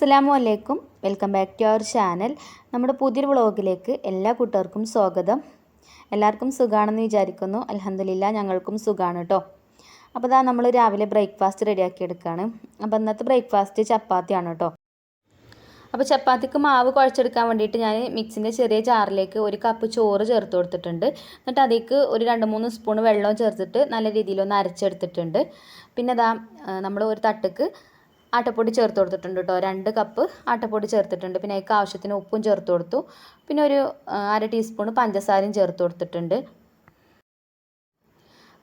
അസ്സലാമു അലൈക്കും. Welcome back to our channel. നമ്മുടെ പുതിയൊരു വ്ളോഗിലേക്ക് എല്ലാ കൂട്ടുകാർക്കും സ്വാഗതം. എല്ലാവർക്കും സുഖമാണെന്ന് വിചാരിക്കുന്നു. അലഹമില്ല ഞങ്ങൾക്കും സുഖമാണ് കേട്ടോ അപ്പോൾ ഇതാ നമ്മൾ രാവിലെ ബ്രേക്ക്ഫാസ്റ്റ് റെഡിയാക്കി എടുക്കുകയാണ് അപ്പോൾ ഇന്നത്തെ ബ്രേക്ക്ഫാസ്റ്റ് ചപ്പാത്തിയാണ് കേട്ടോ അപ്പോൾ ചപ്പാത്തിക്ക് മാവ് കുഴച്ചെടുക്കാൻ വേണ്ടിയിട്ട് ഞാൻ മിക്സിന്റെ ചെറിയ ജാറിലേക്ക് ഒരു കപ്പ് ചോറ് ചേർത്ത് കൊടുത്തിട്ടുണ്ട്. എന്നിട്ട് അതിലേക്ക് ഒരു രണ്ട് മൂന്ന് സ്പൂൺ വെള്ളവും ചേർത്തിട്ട് നല്ല രീതിയിലൊന്ന് അരച്ചെടുത്തിട്ടുണ്ട്. പിന്നെ അതാ നമ്മൾ ഒരു തട്ടുക്ക് ആട്ടപ്പൊടി ചേർത്ത് കൊടുത്തിട്ടുണ്ട് കേട്ടോ. രണ്ട് കപ്പ് ആട്ടപ്പൊടി ചേർത്തിട്ടുണ്ട്. പിന്നെ അതിലേക്ക് ആവശ്യത്തിന് ഉപ്പും ചേർത്ത് കൊടുത്തു. പിന്നെ ഒരു അര ടീസ്പൂൺ പഞ്ചസാരയും ചേർത്ത് കൊടുത്തിട്ടുണ്ട്.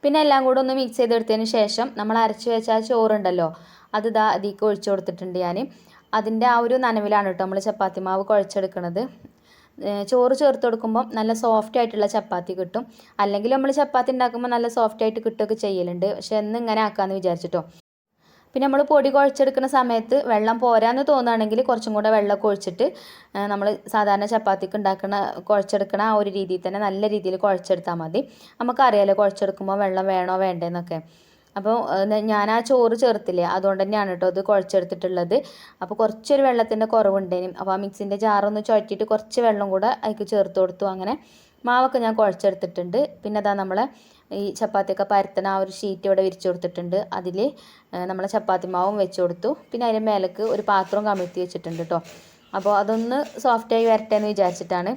പിന്നെ എല്ലാം കൂടെ ഒന്ന് മിക്സ് ചെയ്തെടുത്തതിന് ശേഷം നമ്മൾ അരച്ച് വെച്ച ആ ചോറുണ്ടല്ലോ അത് ഇതാ അതിലേക്ക് ഒഴിച്ചു കൊടുത്തിട്ടുണ്ട് ഞാൻ അതിന്റെ ആ ഒരു നനവിലാണ് കേട്ടോ നമ്മൾ ചപ്പാത്തി മാവ് കുഴച്ചെടുക്കുന്നത് ചോറ് ചേർത്ത് കൊടുക്കുമ്പോൾ നല്ല സോഫ്റ്റ് ആയിട്ടുള്ള ചപ്പാത്തി കിട്ടും. അല്ലെങ്കിൽ നമ്മൾ ചപ്പാത്തി ഉണ്ടാക്കുമ്പോൾ നല്ല സോഫ്റ്റ് ആയിട്ട് കിട്ടുകയൊക്കെ ചെയ്യലുണ്ട്. പക്ഷെ എന്ന് ഇങ്ങനെ ആക്കാമെന്ന് വിചാരിച്ചിട്ടോ. പിന്നെ നമ്മൾ പൊടി കുഴച്ചെടുക്കുന്ന സമയത്ത് വെള്ളം പോരാന്ന് തോന്നുകയാണെങ്കിൽ കുറച്ചും കൂടെ വെള്ളമൊക്കെ ഒഴിച്ചിട്ട് നമ്മൾ സാധാരണ ചപ്പാത്തിക്ക് ഉണ്ടാക്കുന്ന കുഴച്ചെടുക്കണ ആ ഒരു രീതിയിൽ തന്നെ നല്ല രീതിയിൽ കുഴച്ചെടുത്താൽ മതി. നമുക്കറിയാലോ കുഴച്ചെടുക്കുമ്പോൾ വെള്ളം വേണോ വേണ്ടേന്നൊക്കെ. അപ്പോൾ ഞാൻ ആ ചോറ് ചേർത്തില്ലേ അതുകൊണ്ട് തന്നെയാണ് കേട്ടോ അത് കുഴച്ചെടുത്തിട്ടുള്ളത്. അപ്പോൾ കുറച്ചൊരു വെള്ളത്തിന്റെ കുറവുണ്ടേനും അപ്പോൾ ആ മിക്സിന്റെ ജാറൊന്ന് ചുഴറ്റിയിട്ട് കുറച്ച് വെള്ളം കൂടെ അതിക്ക് ചേർത്ത് കൊടുത്തു. അങ്ങനെ മാവൊക്കെ ഞാൻ കുഴച്ചെടുത്തിട്ടുണ്ട്. പിന്നെ അതാ നമ്മൾ ഈ ചപ്പാത്തിയൊക്കെ പരത്തണ ആ ഒരു ഷീറ്റ് ഇവിടെ വിരിച്ചു കൊടുത്തിട്ടുണ്ട്. അതിൽ നമ്മൾ ചപ്പാത്തി മാവും വെച്ച് കൊടുത്തു. പിന്നെ അതിന്റെ മേലേക്ക് ഒരു പാത്രവും കമിഴ്ത്തി വെച്ചിട്ടുണ്ട് കേട്ടോ അപ്പോൾ അതൊന്ന് സോഫ്റ്റായി വരട്ടെ എന്ന് വിചാരിച്ചിട്ടാണ്.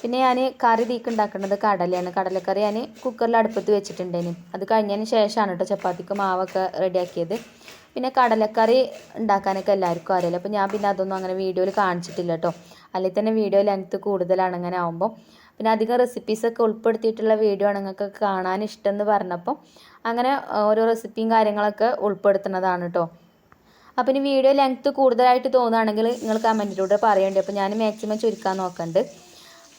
പിന്നെ ഞാൻ കറി തീക്ക് ഉണ്ടാക്കുന്നത് കടലയാണ്. കടലക്കറി ഞാൻ കുക്കറിൽ അടുപ്പത്ത് വെച്ചിട്ടുണ്ടേന്. അത് കഴിഞ്ഞതിന് ശേഷമാണ് കേട്ടോ ചപ്പാത്തിക്ക് മാവൊക്കെ റെഡിയാക്കിയത് പിന്നെ കടലക്കറി ഉണ്ടാക്കാനൊക്കെ എല്ലാവർക്കും അറിയില്ല അപ്പോൾ ഞാൻ പിന്നെ അതൊന്നും അങ്ങനെ വീഡിയോയിൽ കാണിച്ചിട്ടില്ല കേട്ടോ അല്ലെങ്കിൽ തന്നെ വീഡിയോ ലെങ്ത്ത് കൂടുതലാണ് അങ്ങനെ ആകുമ്പോൾ പിന്നെ അധികം റെസിപ്പീസൊക്കെ ഉൾപ്പെടുത്തിയിട്ടുള്ള വീഡിയോ ആണ് നിങ്ങൾക്ക് കാണാൻ ഇഷ്ടമെന്ന് പറഞ്ഞപ്പം അങ്ങനെ ഓരോ റെസിപ്പിയും കാര്യങ്ങളൊക്കെ ഉൾപ്പെടുത്തുന്നതാണ് കേട്ടോ അപ്പോൾ ഇനി വീഡിയോ ലെങ്ത്ത് കൂടുതലായിട്ട് തോന്നുകയാണെങ്കിൽ നിങ്ങൾ കമന്റിലൂടെ പറയേണ്ടി. അപ്പോൾ ഞാൻ മാക്സിമം ചുരുക്കാൻ നോക്കുന്നുണ്ട്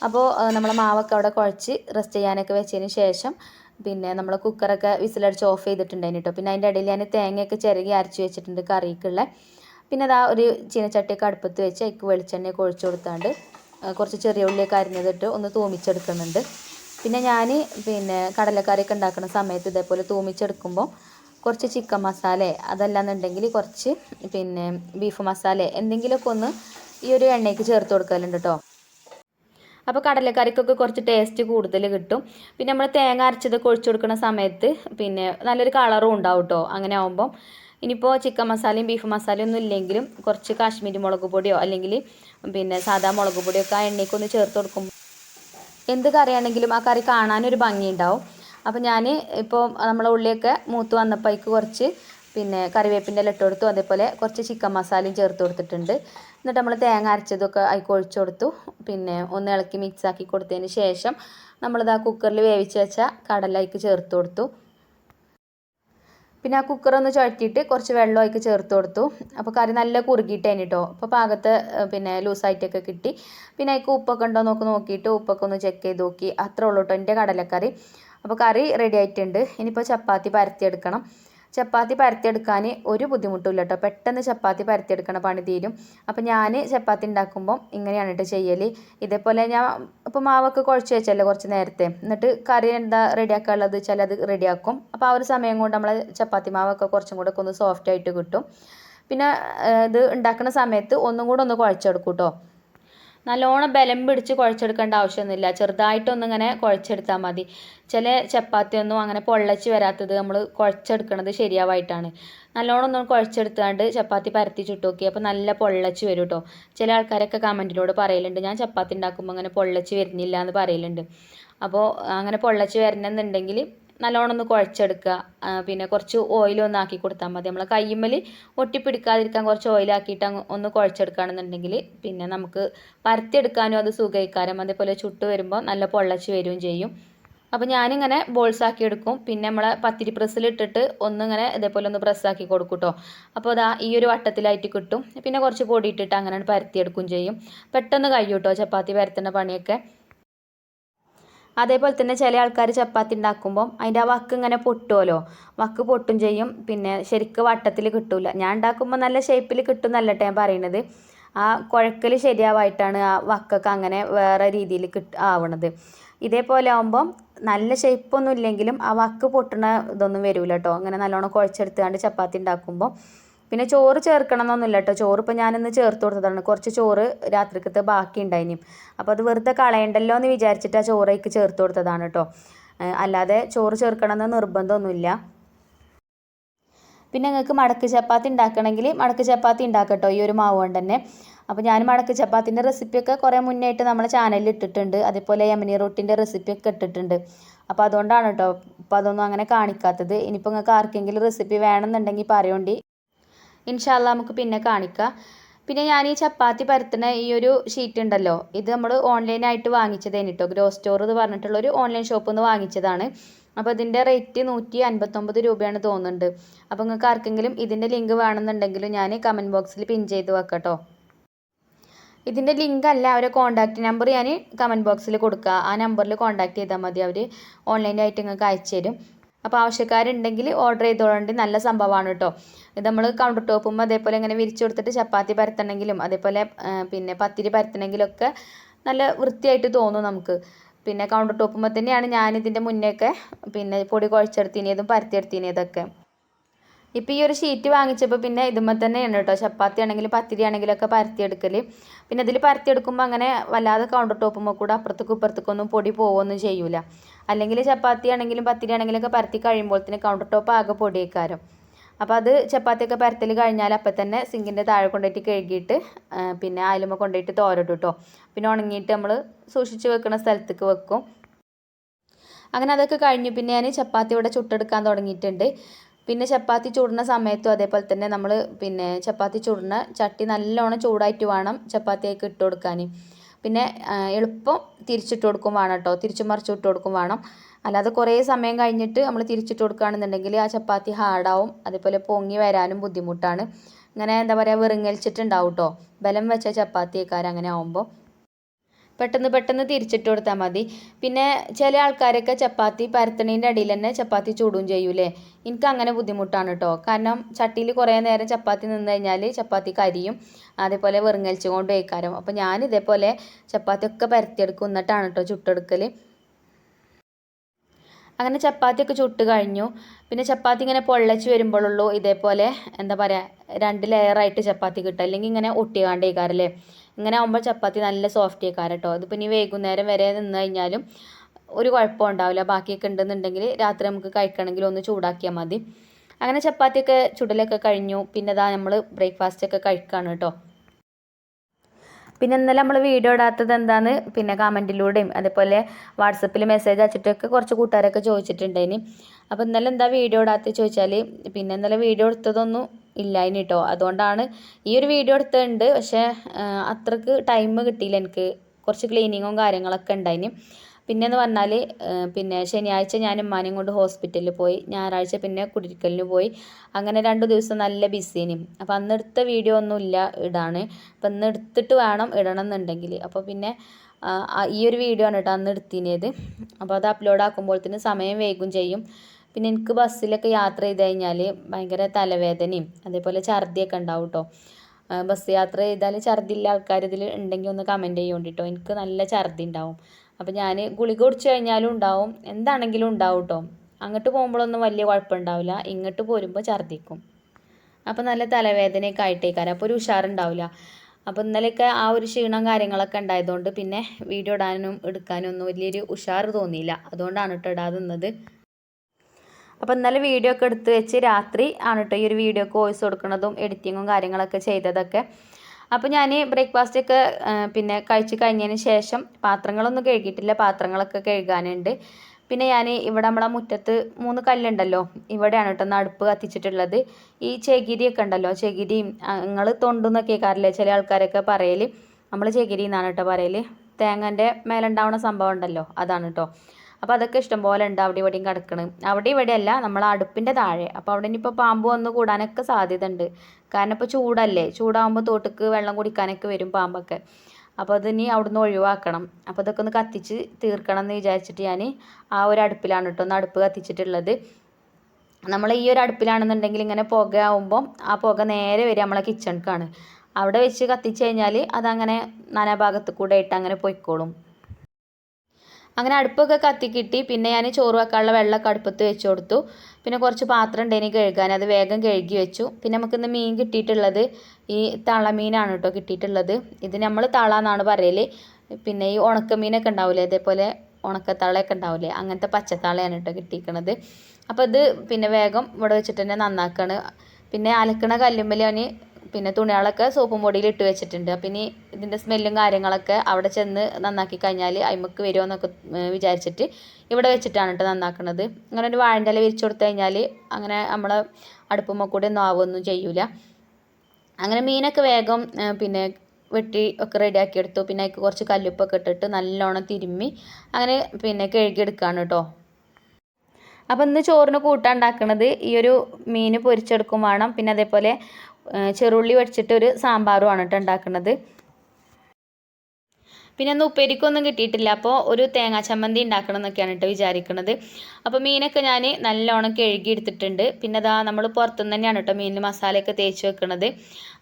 അപ്പോൾ നമ്മൾ മാവൊക്കെ അവിടെ കുഴച്ച് റെസ്റ്റ് ചെയ്യാനൊക്കെ വെച്ചതിന് ശേഷം പിന്നെ നമ്മൾ കുക്കറൊക്കെ വിസിലടിച്ച് ഓഫ് ചെയ്തിട്ടുണ്ടായിരുന്നു കേട്ടോ പിന്നെ അതിന്റെ ഇടയിൽ ഞാൻ തേങ്ങയൊക്കെ ചിരകി അരച്ച് വെച്ചിട്ടുണ്ട് കറിക്കുള്ള. പിന്നെ അതാ ഒരു ചീനച്ചട്ടിയൊക്കെ അടുപ്പത്ത് വെച്ച് അതിക്ക് വെളിച്ചെണ്ണയൊക്കെ ഒഴിച്ചു കൊടുത്താണ്ട് കുറച്ച് ചെറിയ ഉള്ളിയൊക്കെ അരിഞ്ഞതിട്ട് ഒന്ന് തൂമിച്ചെടുക്കുന്നുണ്ട്. പിന്നെ ഞാൻ പിന്നെ കടലക്കറിയൊക്കെ ഉണ്ടാക്കുന്ന സമയത്ത് ഇതേപോലെ തൂമിച്ചെടുക്കുമ്പോൾ കുറച്ച് ചിക്കൻ മസാല അതല്ലാന്നുണ്ടെങ്കിൽ കുറച്ച് പിന്നെ ബീഫ് മസാല എന്തെങ്കിലുമൊക്കെ ഒന്ന് ഈ ഒരു എണ്ണയ്ക്ക് ചേർത്ത് കൊടുക്കലുണ്ട് കേട്ടോ അപ്പോൾ കടലക്കറിക്കൊക്കെ കുറച്ച് ടേസ്റ്റ് കൂടുതൽ കിട്ടും. പിന്നെ നമ്മൾ തേങ്ങ അരച്ചതൊക്കെ ഒഴിച്ചു കൊടുക്കുന്ന സമയത്ത് പിന്നെ നല്ലൊരു കളറും ഉണ്ടാവും കേട്ടോ അങ്ങനെ ആകുമ്പം ഇനിയിപ്പോൾ ചിക്കൻ മസാലയും ബീഫ് മസാലയും ഒന്നും ഇല്ലെങ്കിലും കുറച്ച് കാശ്മീരി മുളക് പൊടിയോ അല്ലെങ്കിൽ പിന്നെ സാധാ മുളക് പൊടിയൊക്കെ ആ എണ്ണയ്ക്കൊന്ന് ചേർത്ത് കൊടുക്കും. എന്ത് കറിയാണെങ്കിലും ആ കറി കാണാനൊരു ഭംഗിയുണ്ടാവും. അപ്പോൾ ഞാൻ ഇപ്പോൾ നമ്മളെ ഉള്ളിയൊക്കെ മൂത്ത് വന്നപ്പോൾ അതിക്ക് കുറച്ച് പിന്നെ കറിവേപ്പിന്റെ ഇല ഇട്ട് കൊടുത്തു. അതേപോലെ കുറച്ച് ചിക്കൻ മസാലയും ചേർത്ത് കൊടുത്തിട്ടുണ്ട്. എന്നിട്ട് നമ്മൾ തേങ്ങ അരച്ചതൊക്കെ അതിക്ക് ഒഴിച്ചു കൊടുത്തു. പിന്നെ ഒന്ന് ഇളക്കി മിക്സ് ആക്കി കൊടുത്തതിന് ശേഷം നമ്മളിത് ആ കുക്കറിൽ വേവിച്ച് വെച്ച കടലയ്ക്ക് ചേർത്ത് കൊടുത്തു. പിന്നെ ആ കുക്കർ ഒന്ന് ചുഴറ്റിയിട്ട് കുറച്ച് വെള്ളം അതിക്ക് ചേർത്ത് കൊടുത്തു. അപ്പോൾ കറി നല്ല കുറുകിയിട്ടേന് കേട്ടോ അപ്പോൾ പാകത്ത് പിന്നെ ലൂസായിട്ടൊക്കെ കിട്ടി. പിന്നെ അതിക്ക് ഉപ്പൊക്കെ ഉണ്ടോ നോക്കി നോക്കിയിട്ട് ഉപ്പൊക്കെ ഒന്ന് ചെക്ക് ചെയ്ത് നോക്കി. അത്രേ ഉള്ളൂ കേട്ടോ എന്റെ കടലക്കറി. അപ്പോൾ കറി റെഡി ആയിട്ടുണ്ട്. ഇനിയിപ്പോൾ ചപ്പാത്തി പരത്തിയെടുക്കണം ചപ്പാത്തി പരത്തിയെടുക്കാൻ ഒരു ബുദ്ധിമുട്ടില്ല കേട്ടോ. പെട്ടെന്ന് ചപ്പാത്തി പരത്തിയെടുക്കണ പണി തീരും. അപ്പോൾ ഞാൻ ചപ്പാത്തി ഉണ്ടാക്കുമ്പം ഇങ്ങനെയാണ് കേട്ടോ ചെയ്യൽ ഇതേപോലെ ഞാൻ ഇപ്പോൾ മാവൊക്കെ കുഴച്ച് വെച്ചല്ലേ കുറച്ച് നേരത്തെ. എന്നിട്ട് കറി എന്താ റെഡിയാക്കാനുള്ളത് വെച്ചാൽ അത് റെഡിയാക്കും. അപ്പോൾ ആ ഒരു സമയം കൊണ്ട് നമ്മൾ ചപ്പാത്തി മാവൊക്കെ കുറച്ചും കൂടെ ഒക്കെ ഒന്ന് സോഫ്റ്റ് ആയിട്ട് കിട്ടും. പിന്നെ ഇത് ഉണ്ടാക്കുന്ന സമയത്ത് ഒന്നും കൂടെ ഒന്ന് കുഴച്ചെടുക്കും കേട്ടോ. നല്ലോണം ബലം പിടിച്ച് കുഴച്ചെടുക്കേണ്ട ആവശ്യമൊന്നുമില്ല. ചെറുതായിട്ടൊന്നിങ്ങനെ കുഴച്ചെടുത്താൽ മതി. ചില ചപ്പാത്തിയൊന്നും അങ്ങനെ പൊള്ളച്ച് വരാത്തത് നമ്മൾ കുഴച്ചെടുക്കണത് ശരിയാവായിട്ടാണ്. നല്ലോണം ഒന്ന് കുഴച്ചെടുത്താണ്ട് ചപ്പാത്തി പരത്തി ചുട്ട് നോക്കി അപ്പോൾ നല്ല പൊള്ളച്ച് വരും കേട്ടോ ചില ആൾക്കാരൊക്കെ കമന്റിലൂടെ പറയലുണ്ട് ഞാൻ ചപ്പാത്തി ഉണ്ടാക്കുമ്പോൾ അങ്ങനെ പൊള്ളച്ച് വരുന്നില്ല എന്ന് പറയലുണ്ട്. അപ്പോൾ അങ്ങനെ പൊള്ളച്ച് വരണമെന്നുണ്ടെങ്കിൽ നല്ലോണം ഒന്ന് കുഴച്ചെടുക്കുക. പിന്നെ കുറച്ച് ഓയിലൊന്ന് ആക്കി കൊടുത്താൽ മതി. നമ്മളെ കയ്യുമ്മൽ ഒട്ടിപ്പിടിക്കാതിരിക്കാൻ കുറച്ച് ഓയിലാക്കിയിട്ട് ഒന്ന് കുഴച്ചെടുക്കുകയാണെന്നുണ്ടെങ്കിൽ പിന്നെ നമുക്ക് പരത്തിയെടുക്കാനും അത് സുഖയിക്കാരം അതേപോലെ ചുട്ട് വരുമ്പോൾ നല്ല പൊള്ളച്ച് വരികയും ചെയ്യും. അപ്പോൾ ഞാനിങ്ങനെ ബോൾസ് ആക്കി എടുക്കും. പിന്നെ നമ്മളെ പത്തിരി പ്രസ്സിലിട്ടിട്ട് ഒന്നിങ്ങനെ ഇതേപോലെ ഒന്ന് പ്രസ്സാക്കി കൊടുക്കും കേട്ടോ അപ്പോൾ അതാ ഈ ഒരു വട്ടത്തിലായിട്ട് കിട്ടും. പിന്നെ കുറച്ച് പൊടി ഇട്ടിട്ട് അങ്ങനെ പരത്തിയെടുക്കുകയും ചെയ്യും. പെട്ടെന്ന് കഴിയും കേട്ടോ ചപ്പാത്തി പരത്തുന്ന പണിയൊക്കെ. അതേപോലെ തന്നെ ചില ആൾക്കാർ ചപ്പാത്തി ഉണ്ടാക്കുമ്പം അതിന്റെ ആ വക്ക് ഇങ്ങനെ പൊട്ടുമല്ലോ വക്ക് പൊട്ടും ചെയ്യും. പിന്നെ ശരിക്ക് വട്ടത്തിൽ കിട്ടില്ല ഞാൻ ഉണ്ടാക്കുമ്പോൾ നല്ല ഷേപ്പിൽ കിട്ടും എന്നല്ലട്ടെ ഞാൻ പറയണത്. ആ കുഴക്കൽ ശരിയാവായിട്ടാണ് ആ വക്കൊക്കെ അങ്ങനെ വേറെ രീതിയിൽ കിട്ട ആവണത്. ഇതേപോലെ ആകുമ്പം നല്ല ഷേപ്പൊന്നും ഇല്ലെങ്കിലും ആ വക്ക് പൊട്ടണ ഇതൊന്നും വരില്ല കേട്ടോ അങ്ങനെ നല്ലോണം കുഴച്ചെടുത്തുകൊണ്ട് ചപ്പാത്തി ഉണ്ടാക്കുമ്പോൾ പിന്നെ ചോറ് ചേർക്കണം എന്നൊന്നുമില്ല കേട്ടോ ചോറ് ഇപ്പോൾ ഞാനിന്ന് ചേർത്ത് കൊടുത്തതാണ്. കുറച്ച് ചോറ് രാത്രിക്കത്തെ ബാക്കി ഉണ്ടായിനി അപ്പോൾ അത് വെറുതെ കളയണ്ടല്ലോ എന്ന് വിചാരിച്ചിട്ട് ആ ചോറേക്ക് ചേർത്ത് കൊടുത്തതാണ് കേട്ടോ അല്ലാതെ ചോറ് ചേർക്കണമെന്ന് നിർബന്ധമൊന്നുമില്ല. പിന്നെ നിങ്ങൾക്ക് മടക്ക് ചപ്പാത്തി ഉണ്ടാക്കണമെങ്കിൽ മടക്ക് ചപ്പാത്തി ഉണ്ടാക്കട്ടോ ഈ ഒരു മാവ് കൊണ്ട് തന്നെ. അപ്പോൾ ഞാൻ മടക്ക് ചപ്പാത്തിന്റെ റെസിപ്പിയൊക്കെ കുറേ മുന്നേയായിട്ട് നമ്മുടെ ചാനലിൽ ഇട്ടിട്ടുണ്ട്. അതേപോലെ യമനി റൊട്ടിന്റെ റെസിപ്പിയൊക്കെ ഇട്ടിട്ടുണ്ട്. അപ്പോൾ അതുകൊണ്ടാണ് കേട്ടോ അപ്പോൾ അതൊന്നും അങ്ങനെ കാണിക്കാത്തത്. ഇനിയിപ്പോൾ നിങ്ങൾക്ക് ആർക്കെങ്കിലും റെസിപ്പി വേണമെന്നുണ്ടെങ്കിൽ പറയുകൊണ്ട് ഇൻഷാല്ല നമുക്ക് പിന്നെ കാണിക്കാം. പിന്നെ ഞാൻ ഈ ചപ്പാത്തി പരത്തുന്ന ഈ ഒരു ഷീറ്റ് ഉണ്ടല്ലോ ഇത് നമ്മൾ ഓൺലൈനായിട്ട് വാങ്ങിച്ചതേന് കേട്ടോ ഗ്രോ സ്റ്റോർ എന്ന് പറഞ്ഞിട്ടുള്ള ഒരു ഓൺലൈൻ ഷോപ്പിൽ നിന്ന് വാങ്ങിച്ചതാണ്. അപ്പോൾ ഇതിന്റെ റേറ്റ് നൂറ്റി അൻപത്തൊമ്പത് രൂപയാണ് തോന്നുന്നുണ്ട്. അപ്പോൾ നിങ്ങൾക്ക് ആർക്കെങ്കിലും ഇതിന്റെ ലിങ്ക് വേണമെന്നുണ്ടെങ്കിൽ ഞാൻ കമന്റ് ബോക്സിൽ പിൻ ചെയ്ത് വെക്കട്ടോ ഇതിന്റെ ലിങ്ക് അല്ല അവരെ കോൺടാക്റ്റ് നമ്പർ ഞാൻ കമന്റ് ബോക്സിൽ കൊടുക്കുക ആ നമ്പറിൽ കോൺടാക്ട് ചെയ്താൽ മതി അവർ ഓൺലൈനായിട്ട് നിങ്ങൾക്ക് അയച്ചു തരും അപ്പോൾ ആവശ്യക്കാരുണ്ടെങ്കിൽ ഓർഡർ ചെയ്തോളേണ്ടി. നല്ല സംഭവമാണ് കേട്ടോ ഇത് നമ്മൾ കൗണ്ടർ ടോപ്പും അതേപോലെ ഇങ്ങനെ വിരിച്ചു കൊടുത്തിട്ട് ചപ്പാത്തി പരത്തണമെങ്കിലും അതേപോലെ പിന്നെ പത്തിരി പരത്തണമെങ്കിലൊക്കെ നല്ല വൃത്തിയായിട്ട് തോന്നും നമുക്ക്. പിന്നെ കൗണ്ടർ ടോപ്പുമ്പോൾ തന്നെയാണ് ഞാനിതിന്റെ മുന്നേ ഒക്കെ പിന്നെ പൊടി കുഴച്ചെടുത്തിനതും പരത്തിയെടുത്തിനതൊക്കെ. ഇപ്പോൾ ഈ ഒരു ഷീറ്റ് വാങ്ങിച്ചപ്പോൾ പിന്നെ ഇതുമ്മ തന്നെയാണ് കേട്ടോ. ചപ്പാത്തി ആണെങ്കിലും പത്തിരി ആണെങ്കിലും ഒക്കെ പരത്തിയെടുക്കൽ പിന്നെ ഇതിൽ പരത്തിയെടുക്കുമ്പോൾ അങ്ങനെ വല്ലാതെ കൗണ്ടർ ടോപ്പുമ്പോൾ കൂടെ അപ്പുറത്തേക്കും ഇപ്പുറത്തേക്കൊന്നും പൊടി പോവുകയൊന്നും ചെയ്യൂല. അല്ലെങ്കിൽ ചപ്പാത്തി ആണെങ്കിലും പത്തിരി ആണെങ്കിലും ഒക്കെ പരത്തി തന്നെ കൗണ്ടർ ടോപ്പ് ആകെ പൊടിയേക്കാരം. അപ്പോൾ അത് ചപ്പാത്തിയൊക്കെ പരത്തൽ കഴിഞ്ഞാൽ അപ്പം തന്നെ സിങ്കിന്റെ താഴെ കൊണ്ടുപോയിട്ട് കഴുകിയിട്ട് പിന്നെ അയലുമ്മ കൊണ്ടുപോയിട്ട് തോരട്ടു കേട്ടോ പിന്നെ ഉണങ്ങിയിട്ട് നമ്മൾ സൂക്ഷിച്ച് വെക്കുന്ന സ്ഥലത്തേക്ക് വെക്കും. അങ്ങനെ അതൊക്കെ കഴിഞ്ഞു പിന്നെ ഞാൻ ചപ്പാത്തി ഇവിടെ ചുട്ടെടുക്കാൻ തുടങ്ങിയിട്ടുണ്ട്. പിന്നെ ചപ്പാത്തി ചൂടുന്ന സമയത്തും അതേപോലെ തന്നെ നമ്മൾ പിന്നെ ചപ്പാത്തി ചൂടുന്ന ചട്ടി നല്ലോണം ചൂടായിട്ട് വേണം ചപ്പാത്തിയൊക്കെ ഇട്ട് കൊടുക്കാൻ പിന്നെ എളുപ്പം തിരിച്ചിട്ട് കൊടുക്കും വേണം കേട്ടോ തിരിച്ചു മറിച്ചു ഇട്ട് കൊടുക്കും വേണം. അല്ലാതെ കുറേ സമയം കഴിഞ്ഞിട്ട് നമ്മൾ തിരിച്ചിട്ട് കൊടുക്കുകയാണെന്നുണ്ടെങ്കിൽ ആ ചപ്പാത്തി ഹാർഡാവും അതേപോലെ പൊങ്ങി വരാനും ബുദ്ധിമുട്ടാണ്. അങ്ങനെ എന്താ പറയുക വെറുങ്ങലിച്ചിട്ടുണ്ടാവും കേട്ടോ ബലം വെച്ച ചപ്പാത്തിയേക്കാർ അങ്ങനെ ആവുമ്പോൾ പെട്ടെന്ന് പെട്ടെന്ന് തിരിച്ചിട്ട് കൊടുത്താൽ മതി. പിന്നെ ചില ആൾക്കാരൊക്കെ ചപ്പാത്തി പരത്തണീന്റെ അടിയിൽ തന്നെ ചപ്പാത്തി ചൂടും ചെയ്യൂലേ എനിക്ക് അങ്ങനെ ബുദ്ധിമുട്ടാണ് കേട്ടോ കാരണം ചട്ടിയിൽ കുറേ നേരം ചപ്പാത്തി നിന്ന് കഴിഞ്ഞാൽ ചപ്പാത്തി കരിയും അതേപോലെ വെറുങ്ങലിച്ചു കൊണ്ട് വയ്ക്കാരം അപ്പോൾ ഞാൻ ഇതേപോലെ ചപ്പാത്തി ഒക്കെ പരത്തിയെടുക്കും. എന്നിട്ടാണ് കേട്ടോ ചുട്ടെടുക്കൽ അങ്ങനെ ചപ്പാത്തിയൊക്കെ ചുട്ട് കഴിഞ്ഞു. പിന്നെ ചപ്പാത്തി ഇങ്ങനെ പൊള്ളച്ച് വരുമ്പോഴുള്ളൂ ഇതേപോലെ എന്താ പറയുക രണ്ട് ലെയറായിട്ട് ചപ്പാത്തി കിട്ടുക അല്ലെങ്കിൽ ഇങ്ങനെ ഒട്ടിക്കാണ്ടേക്കാരല്ലേ ഇങ്ങനെ ആകുമ്പോൾ ചപ്പാത്തി നല്ല സോഫ്റ്റ് ആയിക്കാരം കേട്ടോ ഇതിപ്പോൾ ഇനി വൈകുന്നേരം വരെ നിന്ന് കഴിഞ്ഞാലും ഒരു കുഴപ്പം ഉണ്ടാവില്ല. ബാക്കിയൊക്കെ ഉണ്ടെന്നുണ്ടെങ്കിൽ രാത്രി നമുക്ക് കഴിക്കണമെങ്കിൽ ഒന്ന് ചൂടാക്കിയാൽ മതി. അങ്ങനെ ചപ്പാത്തിയൊക്കെ ചുടലൊക്കെ കഴിഞ്ഞു. പിന്നെ ഇതാ നമ്മൾ ബ്രേക്ക്ഫാസ്റ്റ് ഒക്കെ കഴിക്കുകയാണ് കേട്ടോ പിന്നെ ഇന്നലെ നമ്മൾ വീഡിയോ ഇടാത്തത് എന്താണ് പിന്നെ കമന്റിലൂടെയും അതേപോലെ വാട്സപ്പിൽ മെസ്സേജ് അയച്ചിട്ടൊക്കെ കുറച്ച് കൂട്ടുകാരൊക്കെ ചോദിച്ചിട്ടുണ്ടായിന്. അപ്പോൾ ഇന്നലെ എന്താ വീഡിയോ ഇടാത്തത് ചോദിച്ചാൽ പിന്നെ ഇന്നലെ വീഡിയോ എടുത്തതൊന്നും ഇല്ലായിനി കേട്ടോ അതുകൊണ്ടാണ് ഈ ഒരു വീഡിയോ എടുത്തിട്ടുണ്ട് പക്ഷേ അത്രയ്ക്ക് ടൈം കിട്ടിയില്ല എനിക്ക്. കുറച്ച് ക്ലീനിങ്ങും കാര്യങ്ങളൊക്കെ ഉണ്ടായിനി പിന്നെന്ന് പറഞ്ഞാൽ പിന്നെ ശനിയാഴ്ച ഞാൻ ഉമ്മാനെയും കൊണ്ട് ഹോസ്പിറ്റലിൽ പോയി. ഞായറാഴ്ച പിന്നെ കുടിക്കലിന് പോയി. അങ്ങനെ രണ്ട് ദിവസം നല്ല ബിസിനി അപ്പോൾ അന്ന് എടുത്ത വീഡിയോ ഒന്നുമില്ല ഇടാണ് അപ്പം ഇന്ന് എടുത്തിട്ട് വേണം ഇടണം എന്നുണ്ടെങ്കിൽ അപ്പോൾ പിന്നെ ഈ ഒരു വീഡിയോ ആണ് കേട്ടോ അന്ന് എടുത്തിനേത്. അപ്പോൾ അത് അപ്ലോഡ് ആക്കുമ്പോഴത്തേന് സമയം വൈകും ചെയ്യും. പിന്നെ എനിക്ക് ബസ്സിലൊക്കെ യാത്ര ചെയ്ത് കഴിഞ്ഞാൽ ഭയങ്കര തലവേദനയും അതേപോലെ ഛർദിയൊക്കെ ഉണ്ടാവും കേട്ടോ ബസ് യാത്ര ചെയ്താൽ ഛർദില്ല ആൾക്കാർ ഇതിൽ ഉണ്ടെങ്കിൽ ഒന്ന് കമന്റ് ചെയ്യുകൊണ്ട് കേട്ടോ എനിക്ക് നല്ല ഛർദി ഉണ്ടാവും. അപ്പോൾ ഞാൻ ഗുളിക കുടിച്ച് കഴിഞ്ഞാലും ഉണ്ടാവും എന്താണെങ്കിലും ഉണ്ടാവും കേട്ടോ അങ്ങോട്ട് പോകുമ്പോഴൊന്നും വലിയ കുഴപ്പമുണ്ടാവില്ല. ഇങ്ങോട്ട് പോരുമ്പോൾ ഛർദിക്കും. അപ്പോൾ നല്ല തലവേദനയൊക്കെ ആയിട്ടേക്കാരം. അപ്പോൾ ഒരു ഉഷാറുണ്ടാവില്ല. അപ്പോൾ ഇന്നലെയൊക്കെ ആ ഒരു ക്ഷീണം കാര്യങ്ങളൊക്കെ ഉണ്ടായതുകൊണ്ട് പിന്നെ വീഡിയോ ഇടാനും എടുക്കാനും ഒന്നും വലിയൊരു ഉഷാർ തോന്നിയില്ല. അതുകൊണ്ടാണ് കേട്ടോ ഇടാതെ നിന്നത് അപ്പോൾ ഇന്നലെ വീഡിയോ ഒക്കെ എടുത്ത് വെച്ച് രാത്രി ആണ് കേട്ടോ ഈ ഒരു വീഡിയോ കോഴ്സ് കൊടുക്കുന്നതും എഡിറ്റിങ്ങും കാര്യങ്ങളൊക്കെ ചെയ്തതൊക്കെ. അപ്പോൾ ഞാൻ ബ്രേക്ക്ഫാസ്റ്റ് ഒക്കെ പിന്നെ കഴിച്ച് കഴിഞ്ഞതിന് ശേഷം പാത്രങ്ങളൊന്നും കഴുകിയിട്ടില്ല. പാത്രങ്ങളൊക്കെ കഴുകാനുണ്ട്. പിന്നെ ഞാൻ ഇവിടെ നമ്മളെ മുറ്റത്ത് മൂന്ന് കല്ലുണ്ടല്ലോ. ഇവിടെയാണ് കേട്ടോ അടുപ്പ് കത്തിച്ചിട്ടുള്ളത്. ഈ ചകിരിയൊക്കെ ഉണ്ടല്ലോ ചകിരിയും നിങ്ങൾ തൊണ്ടെന്നൊക്കെ കേൾക്കാറില്ലേ ചില ആൾക്കാരൊക്കെ പറയൽ നമ്മൾ ചകിരി എന്നാണ് കേട്ടോ പറയൽ തേങ്ങന്റെ മേലുണ്ടാവുന്ന സംഭവം ഉണ്ടല്ലോ അതാണ് കേട്ടോ അപ്പോൾ അതൊക്കെ ഇഷ്ടംപോലെ ഉണ്ട് അവിടെ ഇവിടെയും കിടക്കണ്. അവിടെ ഇവിടെ അല്ല നമ്മൾ അടുപ്പിന്റെ താഴെ. അപ്പോൾ അവിടെ ഇനിയിപ്പോൾ പാമ്പ് വന്ന് കൂടാനൊക്കെ സാധ്യത ഉണ്ട് കാരണം ഇപ്പോൾ ചൂടല്ലേ? ചൂടാകുമ്പോൾ തോട്ടിക്ക് വെള്ളം കുടിക്കാനൊക്കെ വരും പാമ്പൊക്കെ. അപ്പോൾ അതിനി അവിടുന്ന് ഒഴിവാക്കണം. അപ്പോൾ ഇതൊക്കെ ഒന്ന് കത്തിച്ച് തീർക്കണം എന്ന് വിചാരിച്ചിട്ട് ഞാൻ ആ ഒരു അടുപ്പിലാണ് കേട്ടോ ഒന്ന് അടുപ്പ് കത്തിച്ചിട്ടുള്ളത്. നമ്മൾ ഈ ഒരു അടുപ്പിലാണെന്നുണ്ടെങ്കിൽ ഇങ്ങനെ പുക ആവുമ്പം ആ പുക നേരെ വരിക നമ്മളെ കിച്ചണിക്കാണ് അവിടെ വെച്ച് കത്തിച്ച് കഴിഞ്ഞാൽ അതങ്ങനെ നാനാഭാഗത്ത് കൂടെ ഇട്ട് അങ്ങനെ പൊയ്ക്കോളും. അങ്ങനെ അടുപ്പൊക്കെ കത്തിക്കിട്ടി. പിന്നെ ഞാൻ ചോറ് വെക്കാനുള്ള വെള്ളമൊക്കെ അടുപ്പത്ത് വെച്ച് കൊടുത്തു. പിന്നെ കുറച്ച് പാത്രം ഉണ്ടെങ്കിൽ കഴുകാൻ. അത് വേഗം കഴുകി വെച്ചു. പിന്നെ നമുക്കിന്ന് മീൻ കിട്ടിയിട്ടുള്ളത് ഈ തളമീനാണ് കേട്ടോ കിട്ടിയിട്ടുള്ളത്. ഇത് നമ്മൾ തള എന്നാണ് പറയൽ പിന്നെ ഈ ഉണക്കമീനൊക്കെ ഉണ്ടാവില്ലേ അതേപോലെ ഉണക്കത്തളയൊക്കെ ഉണ്ടാവില്ലേ അങ്ങനത്തെ പച്ചത്തളയാണ് കേട്ടോ കിട്ടിയിരിക്കണത്. അപ്പോൾ ഇത് പിന്നെ വേഗം ഇവിടെ വെച്ചിട്ട് തന്നെ നന്നാക്കാണ്. പിന്നെ അലക്കണ കല്ലുമ്മൽ ഞാൻ പിന്നെ തുണികളൊക്കെ സോപ്പും പൊടിയിൽ ഇട്ട് വെച്ചിട്ടുണ്ട്. അപ്പം ഇനി ഇതിന്റെ സ്മെല്ലും കാര്യങ്ങളൊക്കെ അവിടെ ചെന്ന് നന്നാക്കി കഴിഞ്ഞാൽ അയിമക്ക് വരുമോ എന്നൊക്കെ വിചാരിച്ചിട്ട് ഇവിടെ വെച്ചിട്ടാണ് കേട്ടോ നന്നാക്കുന്നത് അങ്ങനെ ഒരു വാഴന്റെ വിരിച്ചു കൊടുത്തു കഴിഞ്ഞാൽ അങ്ങനെ നമ്മളെ അടുപ്പുമ്മ കൂടെ ഒന്നും ആവുമൊന്നും ചെയ്യൂല. അങ്ങനെ മീനൊക്കെ വേഗം പിന്നെ വെട്ടി ഒക്കെ റെഡിയാക്കി എടുത്തു. പിന്നെ അതിക്ക് കുറച്ച് കല്ലുപ്പൊക്കെ ഇട്ടിട്ട് നല്ലോണം തിരുമ്മി അങ്ങനെ പിന്നെ കഴുകിയെടുക്കുകയാണ് കേട്ടോ അപ്പം ഇന്ന് ചോറിന് കൂട്ടാൻ ഉണ്ടാക്കുന്നത് ഈ ഒരു മീൻ പൊരിച്ചെടുക്കും വേണം. പിന്നെ അതേപോലെ ചെറുള്ളി വെച്ചിട്ട് ഒരു സാമ്പാറുമാണ് കേട്ടോ ഉണ്ടാക്കുന്നത് പിന്നെ ഒന്ന് ഉപ്പേരിക്കൊന്നും കിട്ടിയിട്ടില്ല. അപ്പോൾ ഒരു തേങ്ങാ ചമ്മന്തി ഉണ്ടാക്കണം എന്നൊക്കെയാണ് കേട്ടോ വിചാരിക്കുന്നത് അപ്പോൾ മീനൊക്കെ ഞാൻ നല്ലോണം കഴുകി എടുത്തിട്ടുണ്ട്. പിന്നെ അതാ നമ്മൾ പുറത്തുനിന്ന് തന്നെയാണ് കേട്ടോ മീനിന് മസാലയൊക്കെ തേച്ച് വെക്കുന്നത്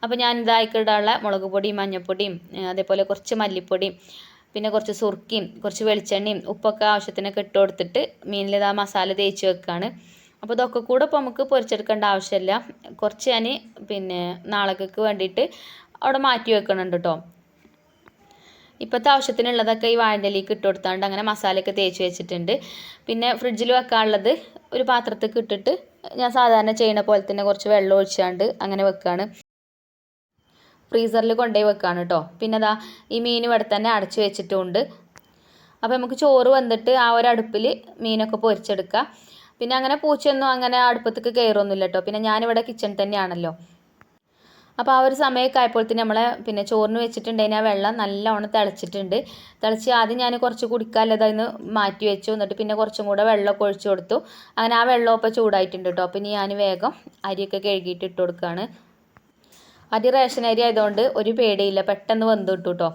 അപ്പോൾ ഞാൻ ഇതായിക്കിടാനുള്ള മുളക് പൊടിയും മഞ്ഞൾപ്പൊടിയും അതേപോലെ കുറച്ച് മല്ലിപ്പൊടിയും പിന്നെ കുറച്ച് സുർക്കിയും കുറച്ച് വെളിച്ചെണ്ണയും ഉപ്പൊക്കെ ആവശ്യത്തിനൊക്കെ ഇട്ട് കൊടുത്തിട്ട് മീനിൽ മസാല തേച്ച് വെക്കുകയാണ് അപ്പോൾ ഇതൊക്കെ കൂടെ ഇപ്പോൾ നമുക്ക് പൊരിച്ചെടുക്കേണ്ട ആവശ്യമില്ല. കുറച്ച് ഞാൻ പിന്നെ നാളേക്ക് വേണ്ടിയിട്ട് അവിടെ മാറ്റി വെക്കണുണ്ട് കേട്ടോ ഇപ്പോഴത്തെ ആവശ്യത്തിനുള്ളതൊക്കെ ഈ വാഴന്റെലേക്ക് ഇട്ട് കൊടുത്താണ്ട് അങ്ങനെ മസാലയൊക്കെ തേച്ച് വെച്ചിട്ടുണ്ട്. പിന്നെ ഫ്രിഡ്ജിൽ വെക്കാനുള്ളത് ഒരു പാത്രത്തേക്ക് ഇട്ടിട്ട് ഞാൻ സാധാരണ ചെയ്യുന്ന പോലെ തന്നെ കുറച്ച് വെള്ളം ഒഴിച്ചാണ്ട് അങ്ങനെ വെക്കുകയാണ് ഫ്രീസറിൽ കൊണ്ടുപോയി വെക്കുകയാണ് കേട്ടോ പിന്നെ അതാ ഈ മീൻ ഇവിടെ തന്നെ അടച്ചു വെച്ചിട്ടുണ്ട്. അപ്പോൾ നമുക്ക് ചോറ് വന്നിട്ട് ആ ഒരു അടുപ്പിൽ മീനൊക്കെ പൊരിച്ചെടുക്കാം. പിന്നെ അങ്ങനെ പൂച്ചയൊന്നും അങ്ങനെ അടുപ്പത്തേക്ക് കയറൊന്നുമില്ല കേട്ടോ പിന്നെ ഞാനിവിടെ കിച്ചൺ തന്നെയാണല്ലോ. അപ്പോൾ ആ ഒരു സമയമൊക്കെ ആയപ്പോഴത്തേന് നമ്മളെ പിന്നെ ചോറിന് വെച്ചിട്ടുണ്ടെങ്കിൽ ആ വെള്ളം നല്ലോണം തിളച്ചിട്ടുണ്ട്. തിളച്ച് ആദ്യം ഞാൻ കുറച്ച് കുടിക്കാനുള്ളതായിരുന്നു മാറ്റി വെച്ചു. എന്നിട്ട് പിന്നെ കുറച്ചും കൂടെ വെള്ളമൊക്കെ ഒഴിച്ചു കൊടുത്തു. അങ്ങനെ ആ വെള്ളം വെള്ളമൊക്കെ ചൂടായിട്ടുണ്ട് കേട്ടോ അപ്പോൾ ഇനി ഞാൻ വേഗം അരിയൊക്കെ കഴുകിയിട്ട് ഇട്ട് കൊടുക്കുകയാണ് അരി റേഷൻ അരി ആയതുകൊണ്ട് ഒരു പേടിയില്ല. പെട്ടെന്ന് വെന്ത് കിട്ടും കേട്ടോ